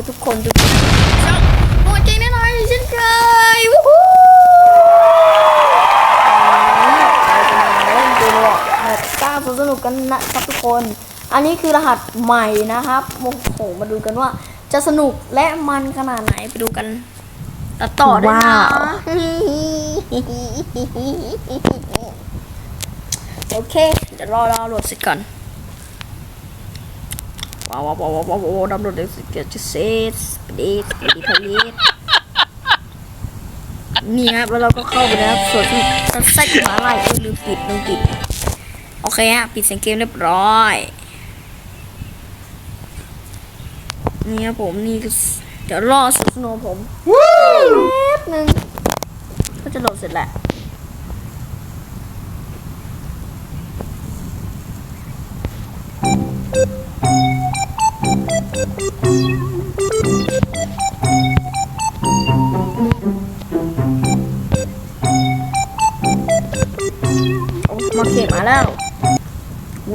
วัสดีทุกคนทุกคนช่องโอ้ยจริงแน่นอนเช่นเคยวู้ฮู้เราจะมาเล่นเกมหลอกแบบสร้างสนุกกันนะครับทุกคน อันนี้คือรหัสใหม่นะครับโอ้โหมาดูกันว่า จะสนุกและมันขนาดไหนไปดูกันตัดต่อด้วยนะว้าวโอเคเดี๋ยวรอรอโหลดเสร็จก่อน ว้าวว้าวว้าวว้าวว้าวดับโหลดเด็กสิเกิดจะเซตเดทเดทพลีทนี่ครับแล้วเราก็เข้าไปแล้วส่วนที่จะแทรกหมาไล่เออลืมปิดลืมปิด โอเคฮะปิดเสียงเกมเรียบร้อยนี่ครับผมนี่เดี๋ยวรอสุดโนว์ผมแป๊บนึงก็จะโหลดเสร็จแหละ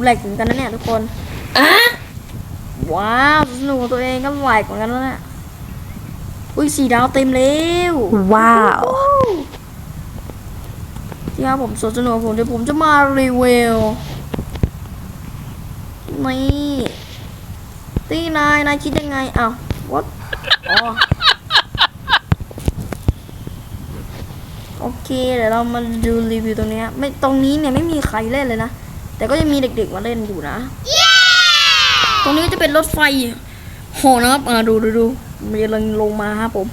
แหลกเหมือนกันนะเนี่ยทุกคนอะว้าวสนุกกับตัวเองก็แหลกเหมือนกันแล้วเนี่ยอุ้ยสีดาวเต็มแล้วว้าวที่ครับผมสวนสนุกผมเดี๋ยวผมจะมารีวิวนี่ตีนายนายคิดยังไงอ้าว what อ๋อโอเคเดี๋ยวเรามาดูรีวิวตรงเนี้ยไม่ตรงนี้เนี่ยไม่มีใครเล่นเลยนะ แต่ก็จะมีเด็กๆมาเล่นอยู่นะ ตรงนี้จะเป็นรถไฟหอนะครับอ่าดูดูดูมันจะลงลงมาครับผม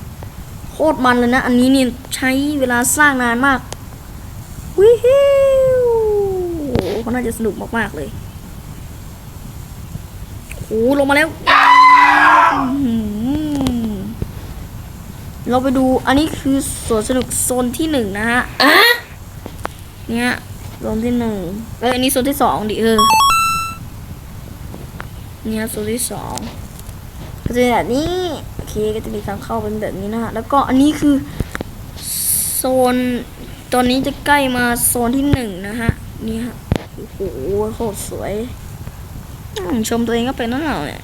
โคตรมันเลยนะ อันนี้เนี่ยใช้เวลาสร้างนานมาก วิฮิวโอ้โหเขาน่าจะสนุกมากๆเลยโอ้โหลงมาแล้วอื้อหือเราไปดูอันนี้คือสวนสนุกโซนที่หนึ่งนะฮะเนี่ย โซนที่หนึ่งเอ้ยอันนี้โซนที่สองดิเออเนี่ยโซนที่สองก็จะแบบนี้โอเคก็จะมีทางเข้าเป็นแบบนี้นะฮะแล้วก็อันนี้คือโซนตอนนี้จะใกล้มาโซนที่หนึ่งนะฮะนี่ฮะโอ้โหโคตรสวยชมตัวเองก็เป็นนั่นแหละเนี่ย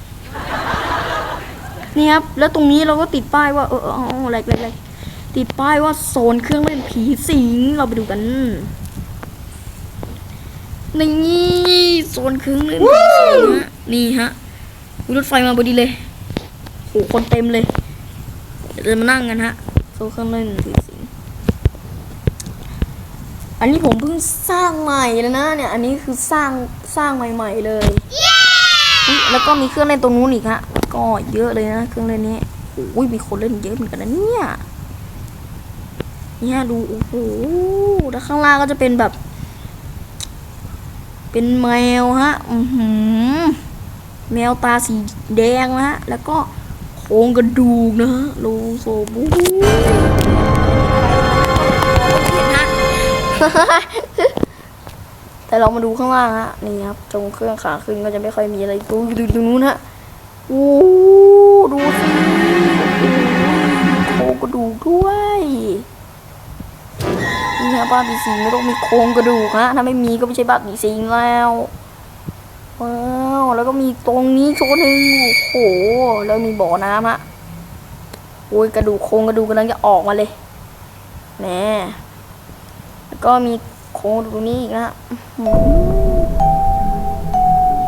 นี่ครับแล้วตรงนี้เราก็ติดป้ายว่าเออเออเอออะไรอะไรติดป้ายว่าโซนเครื่องเล่นผีสิงเราไปดูกัน นี่โซนเครื่องเล่นผีสิงฮะนี่ฮะมีรถไฟมาพอดีเลยโหคนเต็มเลยเดี๋ยวจะมานั่งกันฮะโซนเครื่องเล่นผีสิงอันนี้ผมเพิ่งสร้างใหม่เลยนะเนี่ย อันนี้คือสร้างสร้างใหม่ ๆ เลยอุ๊ยแล้วก็มีเครื่องเล่นตรงนู้นอีกฮะแล้วก็เยอะเลยนะเครื่องเล่นนี้โอ้ยมีคนเล่นเยอะเหมือนกันนะเนี่ยเนี่ยดูโอ้โหแล้วข้างล่างก็จะเป็นแบบ เป็นแมวฮะอือหือแมวตาสีแดงนะฮะ แล้วก็โครงกระดูกนะฮะโลโซบูแต่เรามาดูข้างล่างฮะ นี่ครับ ตรงเครื่องขาขึ้นก็จะไม่ค่อยมีอะไรดูดูตรงนู้นฮะโอ้ดูสิโครงกระดูกด้วย นี่ฮะบ้านผีสิงไม่ต้องมีโครงกระดูกฮะถ้าไม่มีก็ไม่ใช่บ้านผีสิงแล้วว้าวแล้วก็มีตรงนี้โชว์หนึ่งโอ้โหแล้วมีบ่อน้ำฮะโอ้ยกระดูกโครงกระดูกกำลังจะออกมาเลยแหน่แล้วก็มีโครงกระดูกตรงนี้อีกนะฮะ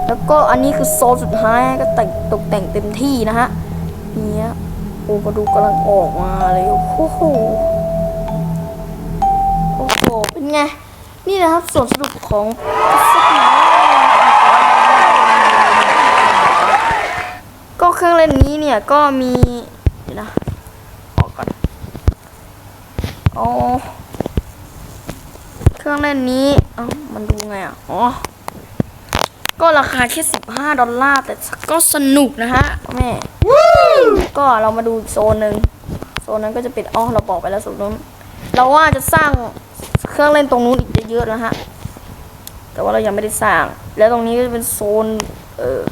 แล้วก็อันนี้คือโซนสุดท้ายก็แต่งตกแต่งเต็มที่นะฮะเนี่ยโครงกระดูกกำลังออกมาเลยโอ้โห ไง นี่นะครับส่วนสนุกของก็เครื่องเล่นนี้เนี่ยก็มีเดี๋ยวนะออกก่อนอ๋อเครื่องเล่นนี้เอ้ามันดูไงอะอ๋อก็ราคาแค่15 ดอลลาร์ แต่ก็สนุกนะฮะแม่ก็เรามาดูโซนหนึ่งโซนนั้นก็จะเป็นอ๋อเราบอกไปแล้วโซนนู้น เราว่าจะสร้างเครื่องเล่นตรงนู้นอีกเยอะๆนะฮะ แต่ว่าเรายังไม่ได้สร้าง แล้วตรงนี้ก็จะเป็นโซน เออ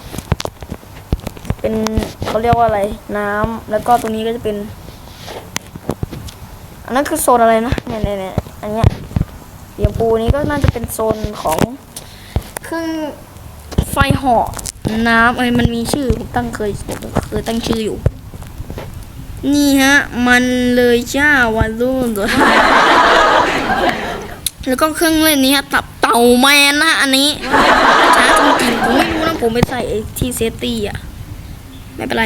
เป็นเขาเรียกว่าอะไร น้ำแล้วก็ตรงนี้ก็จะเป็น อันนั้นคือโซนอะไรนะเนี่ยเนี่ยเนี่ยอันเนี้ยสีชมพูนี้ก็น่าจะเป็นโซนของเครื่องไฟหาะน้ำเอ้ยมันมีชื่อผมตั้งเคยผมเคยตั้งชื่ออยู่ นี่ฮะ มันเลยจ้าวาลูนตัวแล้วก็เครื่องเล่นนี้ฮะตับเต่าแมนนะอันนี้ช้าจริงๆผมไม่รู้นะผมไปใส่ไอที่เซฟตี้อะ ไม่เป็นไร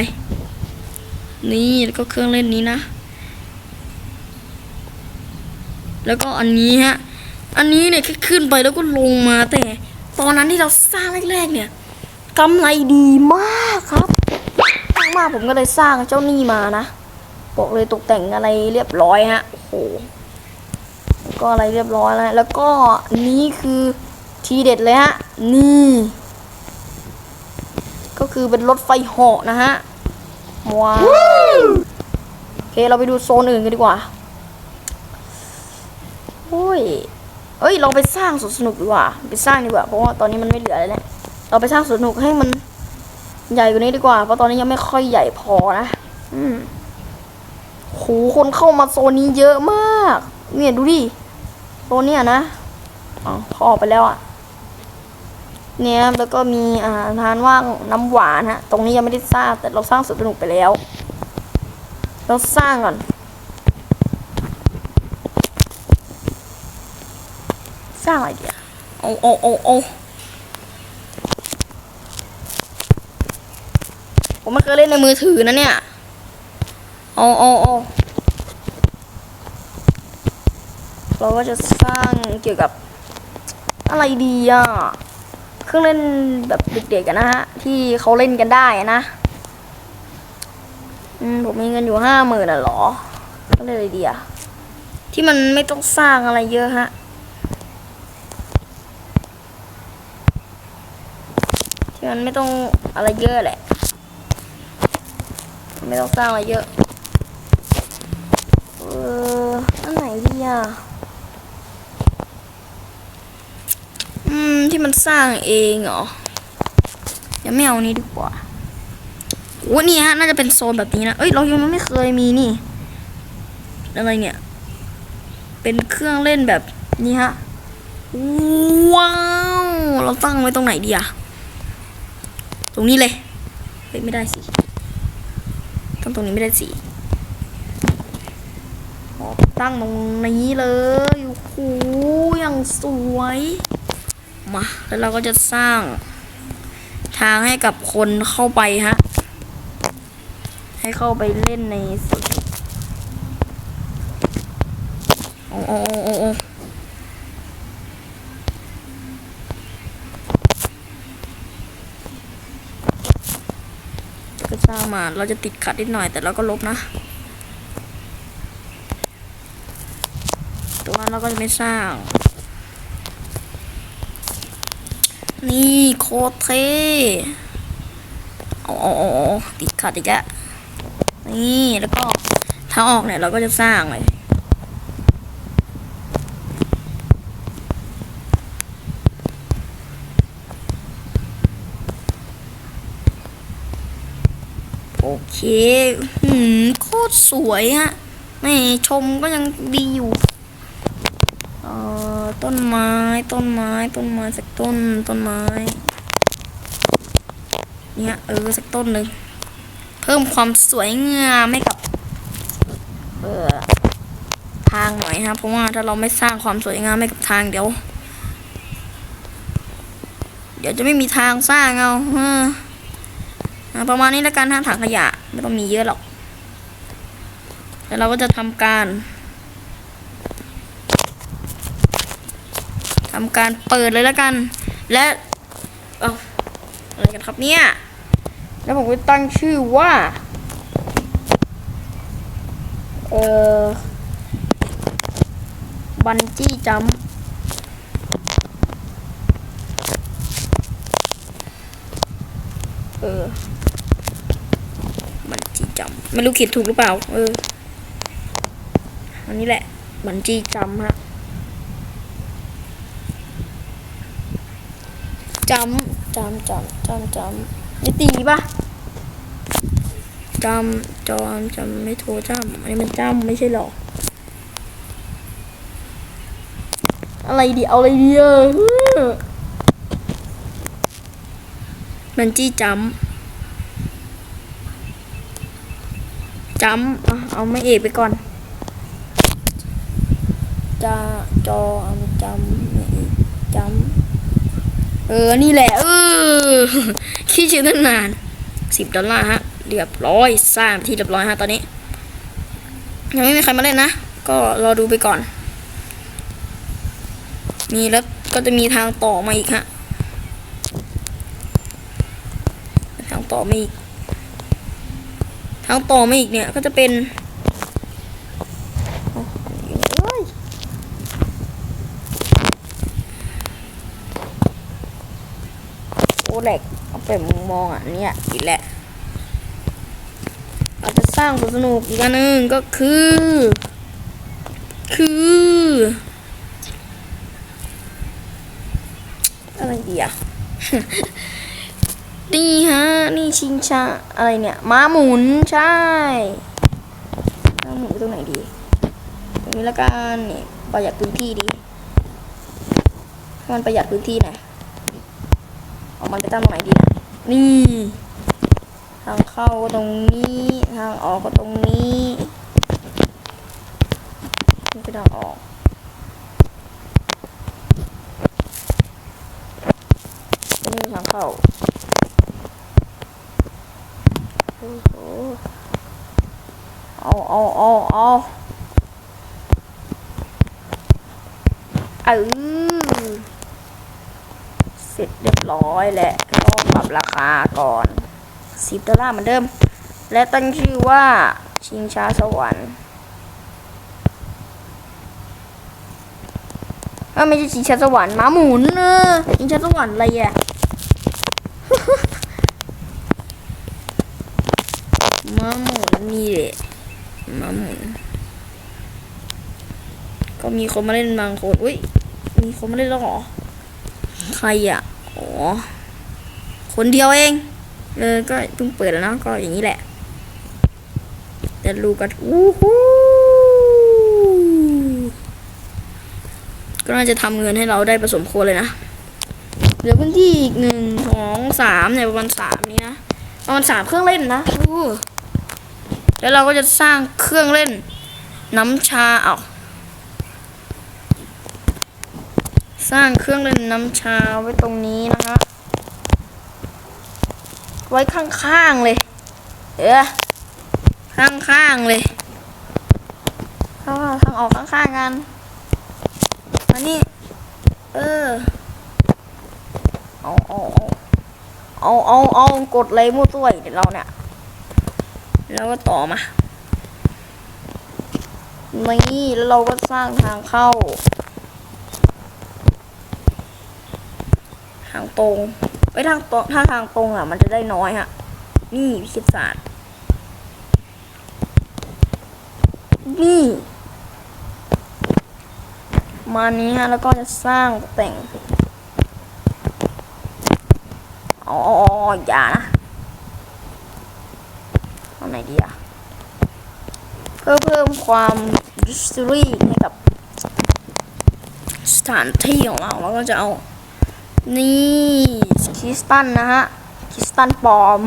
นี่แล้วก็เครื่องเล่นนี้นะ แล้วก็อันนี้ฮะ อันนี้เนี่ยแค่ขึ้นไปแล้วก็ลงมาแต่ ตอนนั้นที่เราสร้างแรกๆ เนี่ยกำไรดีมากครับมากผมก็เลยสร้างเจ้านี่มานะ บอกเลยตกแต่งอะไรเรียบร้อยฮะโอ้โหก็อะไรเรียบร้อยแล้วแล้วก็นี่คือทีเด็ดเลยฮะนี่ ก็คือเป็นรถไฟเหาะนะฮะว้าวโอเคเราไปดูโซนอื่นกันดีกว่าโอ้ยเอ้ยเราไปสร้างสวนสนุกดีกว่า ไปสร้างดีกว่าเพราะว่าตอนนี้มันไม่เหลือแล้วเนี่ยเราไปสร้างสวนสนุกให้มันใหญ่กว่านี้ดีกว่า เพราะตอนนี้ยังไม่ค่อยใหญ่พอนะ อืม โหคนเข้ามาโซนนี้เยอะมาก เนี่ยดูดิโซนเนี่ยนะอ๋อเขาออกไปแล้วอะเนี่ยแล้วก็มีอ่าทานว่างน้ำหวานฮะ ตรงนี้ยังไม่ได้สร้างแต่เราสร้างสวนสนุกไปแล้ว เราสร้างก่อน สร้างอะไรดีอะโอ้โอ้โอ้โอ้ผมไม่เคยเล่นในมือถือนะเนี่ย โอ้โอ้โอ้เราก็จะสร้างเกี่ยวกับอะไรดีอะ เครื่องเล่นแบบเด็กๆกันนะฮะ ที่เขาเล่นกันได้นะ อืม ผมมีเงินอยู่ห้าหมื่นอะหรอก็เลยอะไรดีอะ ที่มันไม่ต้องสร้างอะไรเยอะฮะที่มันไม่ต้องอะไรเยอะแหละ ไม่ต้องสร้างอะไรเยอะ อันไหนดีอะ อืม ที่มันสร้างเองเหรอยังไม่เอานี้ดีกว่าโอ้นี่ฮะ น่าจะเป็นโซนแบบนี้นะ เอ้ย เรายังไม่เคยมีนี่ อะไรเนี่ย เป็นเครื่องเล่นแบบนี้ฮะ ว้าว เราตั้งไว้ตรงไหนดีอะตรงนี้เลย เฮ้ย ไม่ได้สิ ตั้งตรงนี้ไม่ได้สิ ตั้งตรงนี้เลยโอ้โหอย่างสวย มา แล้วเราก็จะสร้าง ทางให้กับคนเข้าไปฮะ ให้เข้าไปเล่นในสวนโอ้โอ้โอ้โอ้โอ้ก็สร้างมา เราจะติดขัดนิดหน่อยแต่เราก็ลบนะ ตัวนั้น เราก็จะไม่สร้าง นี่โคตรเท่อาเอติดขัดอีกแล้วนี่แล้วก็ถ้าออกเนี่ยเราก็จะสร้างเลยโอเค หืม โคตรสวยฮะแม่ชมก็ยังดีอยู่ ต้นไม้ ต้นไม้ ต้นไม้สักต้น ต้นไม้ เนี่ยเออสักต้นหนึ่งเพิ่มความสวยงามให้กับ เออทางหน่อยฮะเพราะว่าถ้าเราไม่สร้างความสวยงามให้กับทางเดี๋ยว เดี๋ยวจะไม่มีทางสร้างเอาเออประมาณนี้แล้วกันฮะถังขยะ ไม่ต้องมีเยอะหรอก แล้วเราก็จะทำการ ทำการเปิดเลยแล้วกัน และเอาอะไรกันครับเนี่ย แล้วผมก็ตั้งชื่อว่า เออบันจี้จัมเออ บันจี้จัมไม่รู้เขียนถูกหรือเปล่า เออ อันนี้แหละ บันจี้จัมฮะ จัมป์จำจำจำจำนี่ตีปะจำจอมจำไม่โทรจำอันนี้มันจำไม่ใช่หรออะไรดีเอาอะไรดีเออบันจี้จัมป์จัมป์อะเอาไม่เอกไปก่อนจะจอจำจัมป์ เออ นี่แหละ เออ คิดชื่อตั้งนานสิบดอลลาร์ฮะ เรียบร้อยสร้างที่เรียบร้อยฮะตอนนี้ ยังไม่มีใครมาเล่นนะ ก็รอดูไปก่อน มีแล้วก็จะมีทางต่อมาอีกฮะ ทางต่อมาอีก ทางต่อมาอีกเนี่ยก็จะเป็นโอ้ยเอ้ยโอ้ แหลกเอาไปมุมมองอะเนี่ยอีกแหละเราจะสร้างสวนสนุกอีกอันหนึ่งก็คือ คือ อะไรดีอะนี่ฮะ นี่ชิงชาอะไรเนี่ยม้าหมุนใช่ม้าหมุนตรงไหนดีตรงนี้ละกันนี่ประหยัดพื้นที่ดีมันประหยัดพื้นที่หน่อย เอามันไปตั้งตรงไหนดีนะนี่ ทางเข้าก็ตรงนี้ ทางออกก็ตรงนี้นี่คือทางออกนี่คือทางเข้าโอ้โหเอาเอาเอาเอาเออ เสร็จเรียบร้อยแหละก็ปรับราคาก่อนสิบดอลลาร์เหมือนเดิม และตั้งชื่อว่าชิงช้าสวรรค์ไม่ใช่ชิงช้าสวรรค์ม้าหมุนเออชิงช้าสวรรค์อะไรอะม้าหมุนนี่แหละม้าหมุน ก็มีคนมาเล่นบางคนอุ้ยมีคนมาเล่นแล้วเหรอ ใครอะอ๋อคนเดียวเอง เออ ก็เพิ่งเปิดแล้วเนอะก็อย่างนี้แหละเดี๋ยวดูกันอู้หูก็น่าจะทำเงินให้เราได้ผสมโคเลยนะ เหลือพื้นที่อีกหนึ่งสองสามเนี่ยประมาณสามนี้นะประมาณสามเครื่องเล่นนะอู้แล้วเราก็จะสร้างเครื่องเล่น น้ำชาเอา สร้างเครื่องเล่นน้ำชาไว้ตรงนี้นะฮะ ไว้ข้างๆเลย เออ ข้างๆเลยเข้าทางออกข้างๆกันมานี่ เออ เอาเอาเอาเอาเอากดเลยมั่วตัวเดี๋ยวเราเนี่ย แล้วก็ต่อมานี่แล้วเราก็สร้างทางเข้า ทางตรงไว้ทางตรงถ้าทางตรงอะ มันจะได้น้อยฮะ นี่วิคิดศาสตร์ นี่ มานี้ฮะ แล้วก็จะสร้างแต่ง อ๋อ อย่านะเอาไหนดีอะเพื่อเพิ่มความดิสตรีให้กับสถานที่ของเราเราก็จะเอา นี่คริสตันนะฮะคริสตันปลอม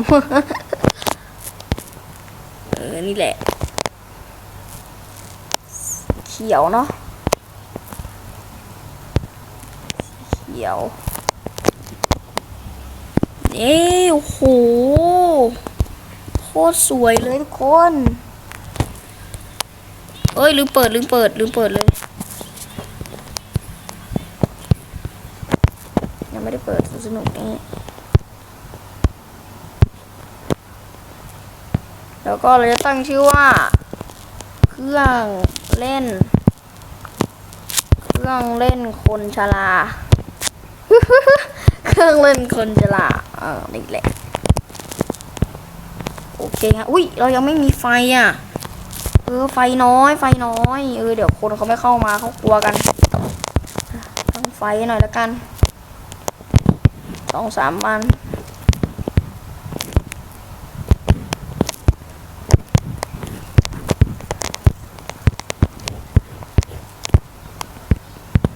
เออ นี่แหละ เขียวเนาะเขียวนี่โอ้โห โคตรสวยเลยทุกคน เอ้ยลืมเปิดลืมเปิดลืมเปิดเลย ยังไม่ได้เปิด สนุกนี้แล้วก็เราจะตั้งชื่อว่า เครื่องเล่น เครื่องเล่นคนชราเครื่องเล่นคนชราเออนี่แหละโอเคฮะอุ้ยเรายังไม่มีไฟอะเออไฟน้อย ไฟน้อยเออเดี๋ยวคนเขาไม่เข้ามาเขากลัวกันตั้งไฟหน่อยแล้วกัน องสามวัน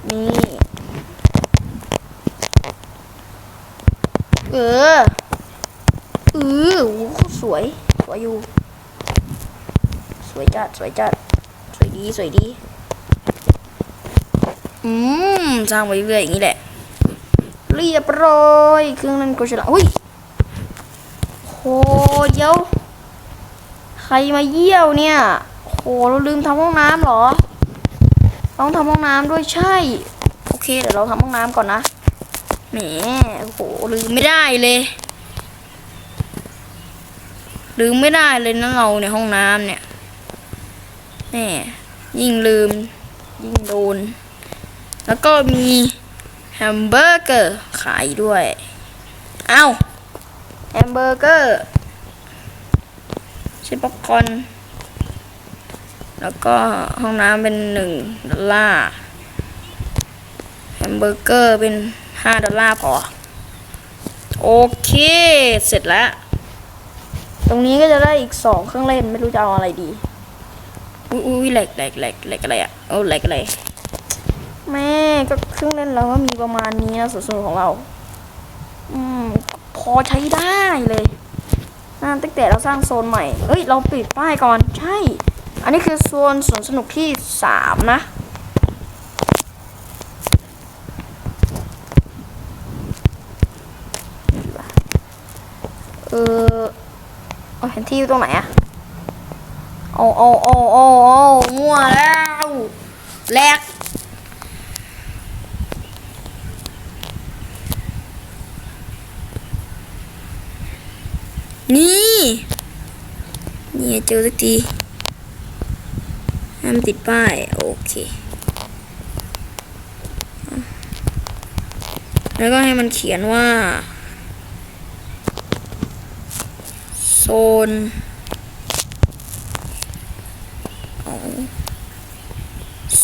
นี่ เอออือโอ้โหสวย สวยอยู่ สวยจัด สวยจัด สวยดี สวยดี อืม สร้างไว้เรื่อยอย่างนี้แหละ เรียบร้อยเครื่องนั้นก็ฉลาดอุ้ยโหเดี๋ยว ใครมาเยี่ยวเนี่ยโหเราลืมทำห้องน้ำหรอ ต้องทำห้องน้ำด้วยใช่ โอเคเดี๋ยวเราทำห้องน้ำก่อนนะแหมโอ้โหลืมไม่ได้เลย ลืมไม่ได้เลยนะเราในห้องน้ำเนี่ยแหมยิ่งลืม ยิ่งโดน แล้วก็มี แฮมเบอร์เกอร์ ขายด้วย เอ้าแฮมเบอร์เกอร์ช้ป๊อปคอนแล้วก็ห้องน้ำเป็นหนึ่งดอลลาร์แฮมเบอร์เกอร์เป็นห้าดอลลาร์พอ โอเค เสร็จแล้ว ตรงนี้ก็จะได้อีกสองเครื่องเล่น ไม่รู้จะเอาอะไรดี อุ้ยอุ้ยแหลกแหลกแหลกแหลกอะไรอะ โอ้แหลกอะไร แม่ก็เครื่องเล่นเราก็มีประมาณนี้นะส่วนๆของเรา อืม พอใช้ได้เลยนั่นตั้งแต่เราสร้างโซนใหม่ เอ้ย เราปิดป้ายก่อน ใช่ อันนี้คือโซนสวนสนุกที่สามนะ เออเอาแผนที่อยู่ตรงไหนอะโอ้โอ้โอ้โอ้โอ้มั่วแล้วแลกนี่ นี่เจอสักทีให้มันติดป้าย โอเค แล้วก็ให้มันเขียนว่า โซน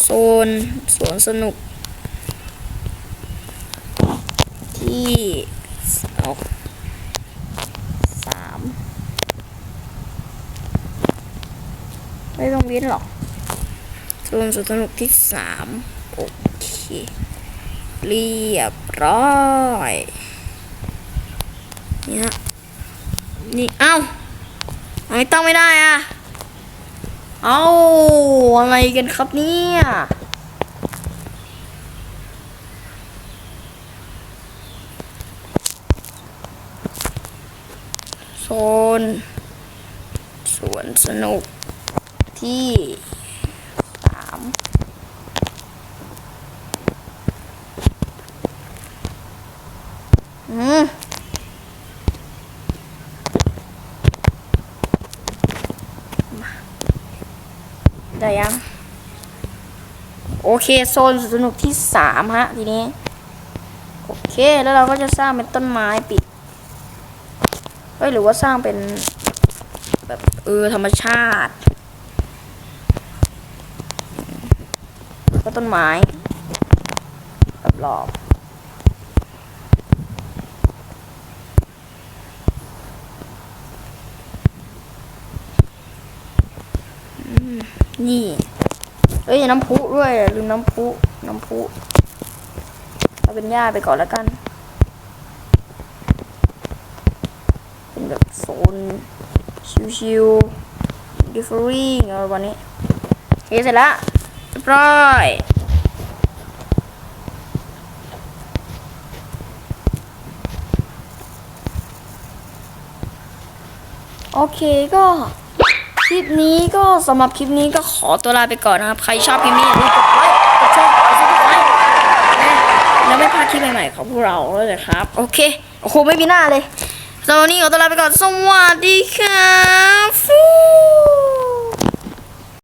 โซนสวนสนุกที่เอาสามไม่ต้อง เว้นหรอกโซนสวนสนุกที่สามโอเคเรียบร้อยนี่ฮะนี่เอ้าทำไมตั้งไม่ได้อะเอ้าอะไรกันครับเนี่ยโซนสวนสนุก ที่สามอืมได้ยัง โอเค โซนสนุกที่สามฮะ ทีนี้ โอเค แล้วเราก็จะสร้างเป็นต้นไม้ปิดเอ้ย หรือว่าสร้างเป็น แบบ เออ ธรรมชาติแล้วก็ ต้นไม้รอบนี่ เอ้ย น้ำพุด้วยลืมน้ำพุ น้ำพุเอาเป็นหญ้าไปก่อนแล้วกัน เป็นแบบโซน ชิวๆดิฟเฟอรี่อะไรวันนี้โอเคเสร็จแล้วเรียบร้อย โอเคก็คลิปนี้ก็สำหรับคลิปนี้ก็ขอตัวลาไปก่อนนะครับ ใครชอบคลิปนี้อย่าลืมกดไลค์กดแชร์กดซับสไครต์แล้วไม่พลาดคลิปใหม่ๆของพวกเราเลยนะครับ โอเคโอ้โหไม่มีหน้าเลยสำหรับนนี้ขอตัวลาไปก่อนสวัสดีครับ